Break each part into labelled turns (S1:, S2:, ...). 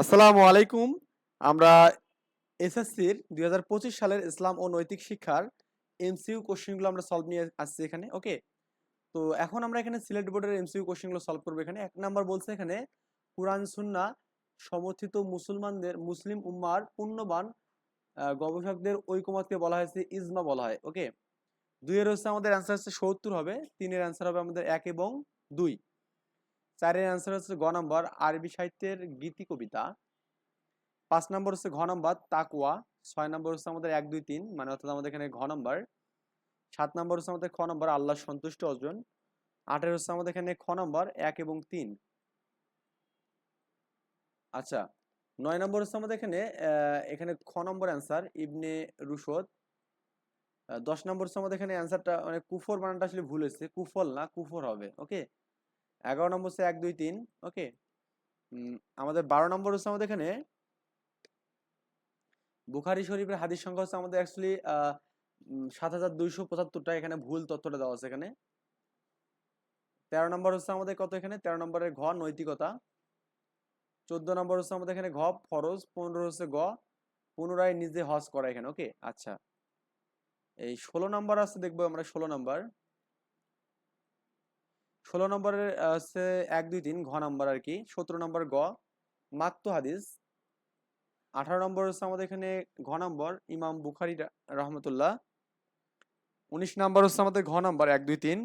S1: আসসালামু আলাইকুম। আমরা এসএসসির দুই হাজার পঁচিশ সালের ইসলাম ও নৈতিক শিক্ষার এমসিইউ কোশ্চেনগুলো আমরা সলভ নিয়ে আসছি এখানে ওকে তো এখন আমরা এখানে সিলেট বোর্ডের এমসিইউ কোশ্চেনগুলো সলভ করব এখানে। এক নাম্বার বলছে এখানে, কোরআন সুন্না সমর্থিত মুসলমানদের, মুসলিম উম্মার পুণ্যবান গবেষকদের ঐকমতকে বলা হয়েছে, ইজমা বলা হয় ওকে দুইয়ের হচ্ছে আমাদের অ্যান্সার হচ্ছে সত্তর হবে, তিনের অ্যান্সার হবে আমাদের এক এবং দুই। চারের অ্যান্সার হচ্ছে গ নম্বর আরবি সাহিত্যের গীতি কবিতা। পাঁচ নম্বর হচ্ছে ঘ নম্বর তাকুয়া ছয় নম্বর হচ্ছে আমাদের এক, দুই, তিন মানে অর্থাৎ আমাদের এখানে ঘ নম্বর সাত নম্বর হচ্ছে আমাদের খ নম্বর আল্লাহ সন্তুষ্ট অর্জন। আটের হচ্ছে আমাদের এখানে খ নম্বর এক এবং তিন। আচ্ছা নয় নম্বর হচ্ছে আমাদের এখানে এখানে খ নম্বর অ্যান্সার ইবনে রুশদ। দশ নম্বর হচ্ছে আমাদের এখানে অ্যান্সারটা মানে কুফর বানানটা আসলে ভুল হয়েছে। কুফল না, কুফর হবে ওকে এগারো নম্বর হচ্ছে এক, দুই, তিন ওকে আমাদের বারো নম্বর হচ্ছে আমাদের এখানে বুখারি শরীফের হাদিস সংখ্যা হচ্ছে আমাদের অ্যাকচুয়ালি সাত হাজার দুইশো পঁচাত্তরটা এখানে ভুল তথ্যটা দেওয়া আছে এখানে। তেরো নম্বর হচ্ছে আমাদের কত এখানে? তেরো নম্বরের ঘ, নৈতিকতা। চোদ্দ নম্বর হচ্ছে আমাদের এখানে ঘ, ফরজ। পনেরো হচ্ছে গ, পুনরায় নিজে হজ করা এখানে ওকে আচ্ছা। এই ষোলো নম্বর আছে, দেখব আমরা ষোলো নম্বর। ষোলো নম্বরের হচ্ছে এক দুই তিন, ঘ নম্বর আর কি, সতেরো নম্বর গ মাত্ত হাদিস। আঠারো নম্বর হচ্ছে আমাদের এখানে ঘ নম্বর, ইমাম বুখারি রহমতুল্লাহ। উনিশ নম্বর হচ্ছে আমাদের ঘ নম্বর, এক দুই তিন।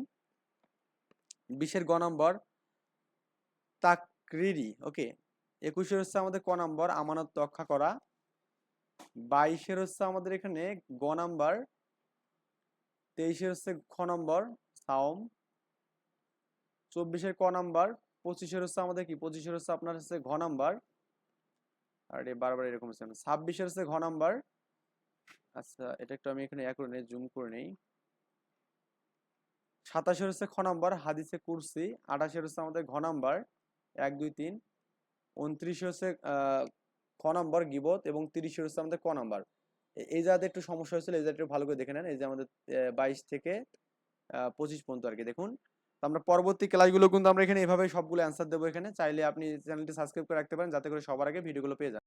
S1: বিশের গ নম্বর, তাকরিরি, ওকে। একুশের হচ্ছে আমাদের ক নম্বর, আমানত রক্ষা করা। বাইশের হচ্ছে আমাদের এখানে গ নম্বর, তেইশের হচ্ছে খ নম্বর, সাওম। চব্বিশের ক নাম্বার, পঁচিশের হচ্ছে আমাদের কি? পঁচিশের হচ্ছে আপনার হচ্ছে ঘ নাম্বার। আর এ বারবার এরকম হচ্ছে। ছাব্বিশের হচ্ছে ঘ নাম্বার। আচ্ছা এটা একটু আমি এখানে এক করে নেই জুম করে নেই। সাতাশের হচ্ছে খ নাম্বার, হাদিসে কুরসি। আঠাশের হচ্ছে আমাদের ঘ নাম্বার, এক, দুই, তিন। উনত্রিশে হচ্ছে খ নাম্বার, গিবত। এবং তিরিশের হচ্ছে আমাদের ক নাম্বার। এই জায়গাতে একটু সমস্যা হয়েছিল, এই জায়গাটা ভালো করে দেখে নেন। এই যে আমাদের বাইশ থেকে পঁচিশ পর্যন্ত আর কি। দেখুন আমরা পরবর্তী ক্লাসগুলো কিন্তু আমরা এখানে এভাবে সবগুলো অ্যান্সার দেবো এখানে। চাইলে আপনি চ্যানেলটি সাবস্ক্রাইব করে রাখতে পারেন, যাতে করে সবার আগে ভিডিওগুলো পেয়ে যান।